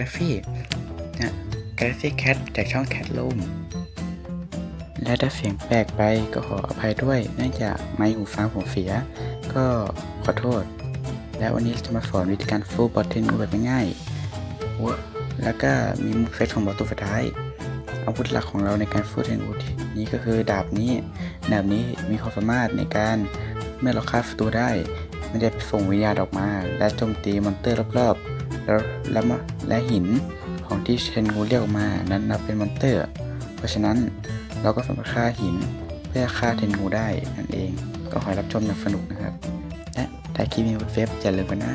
ลฟี่นะกาแล็กซี่แคทจากช่องแคทลูมและถ้าเสียงแปลกไปก็ขออภัยด้วยเนื่องจากไมค์หูฟังผมเสีย ก็ขอโทษ และวันนี้จะมาสอนวิธีการฟูบอทเทนแบบง่ายๆแล้วก็มีมุกเฟสของบอทตัวสุดท้ายอาวุธหลักของเราในการฟูเทนวูดนี้ก็คือดาบนี้ดาบนี้มีความสามารถในการเมื่อเราฆ่าศัตรูได้ มันจะส่งวิญญาณออกมา และโจมตีมอนเตอร์รอบๆ แล้วแล้วมาและหินของที่เชนงูเรียกมานั้นนับเป็นมอนเตอร์ เพราะฉะนั้นเราก็สามารถฆ่าหินเพื่อฆ่าเทนงูได้นั่นเอง ก็ขอรับชมอย่างสนุกนะครับ และถ้าคลิปมีวุฒเฟฟอย่าลืมกันนะ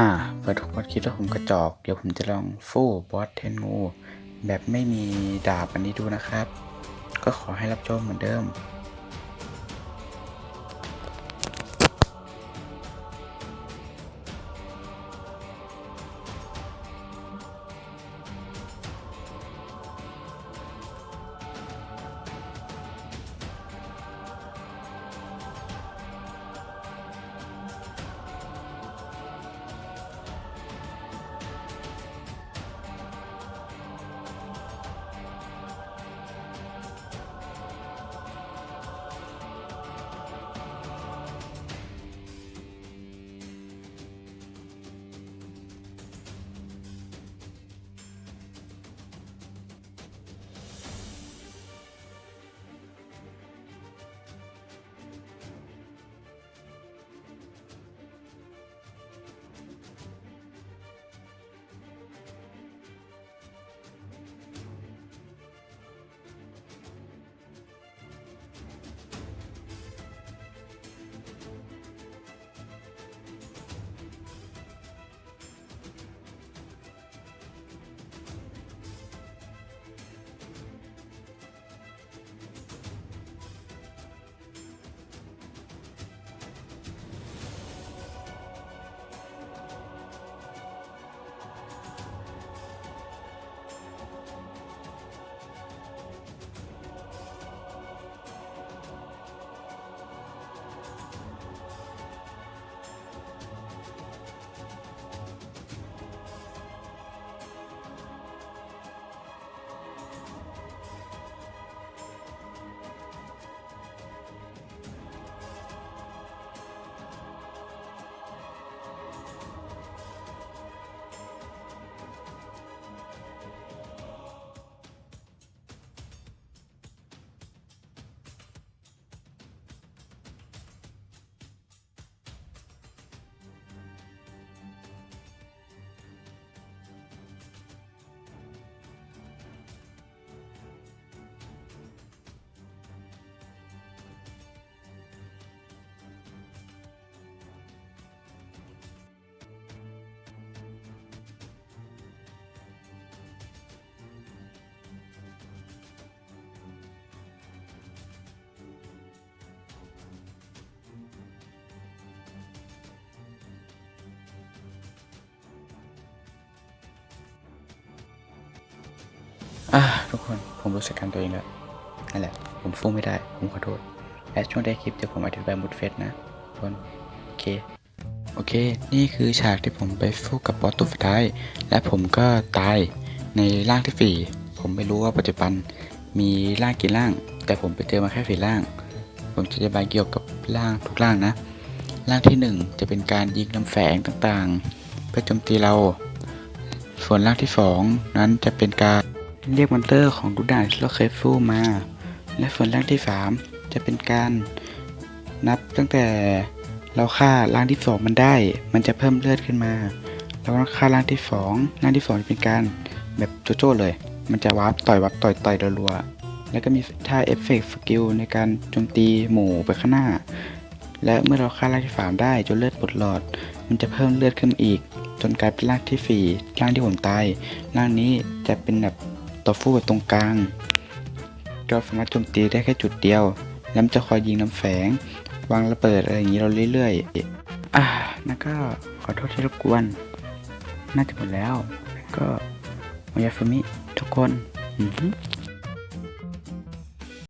อ่าเปิดทุกคนคิดว่าผมกระจอก เดี๋ยวผมจะลองฟู่บอสเทนงูแบบไม่มีดาบอันนี้ดูนะครับ ก็ขอให้รับชมเหมือนเดิม อ่าทุกคนผมรู้สึกการตัวเองแล้วนั่นแหละ ผมฟูไม่ได้ ผมขอโทษและช่วงได้คลิปเดี๋ยวผมอธิบายมุดเฟสนะทุกคนโอเคโอเค นี่คือฉากที่ผมไปสู้กับบอสตัวสุดท้าย และผมก็ตายในร่างที่สี่ผมไม่รู้ว่าปัจจุบันมีร่างกี่ร่าง แต่ผมไปเจอมาแค่สี่ร่าง ผมจะอธิบายเกี่ยวกับร่างทุกร่างนะ ร่างที่หนึ่งจะเป็นการยิงลำแฝงต่างๆ เพื่อโจมตีเรา ส่วนร่างที่สองนั้นจะเป็นการ เรียกมอนเตอร์ของทุกด่านที่เราเคยสู้มา และส่วนร่างที่สามจะเป็นการนับตั้งแต่เราฆ่าร่างที่สองมันได้ มันจะเพิ่มเลือดขึ้นมาเราก็ฆ่าร่างที่สองร่างที่สองจะเป็นการแบบโจโจ้เลย มันจะวาร์ปต่อยวับต่อยต่อยรัวๆแล้วก็มีท่าเอฟเฟกต์สกิลในการโจมตีหมู่ไปข้างหน้า และเมื่อเราฆ่าร่างที่สามได้จนเลือดปลดหลอด มันจะเพิ่มเลือดขึ้นอีก จนกลายเป็นร่างที่สี่ร่างที่ผมตายร่างนี้จะเป็นแบบ ต่อฟูแบบตรงกลาง เราสามารถโจมตีได้แค่จุดเดียว แล้วจะคอยยิงน้ำแฝง วางระเบิดอะไรอย่างนี้เราเรื่อยๆ อ่านั่นก็ขอโทษที่รบกวน น่าจะหมดแล้ว ก็มายาฟมิทุกคน อือ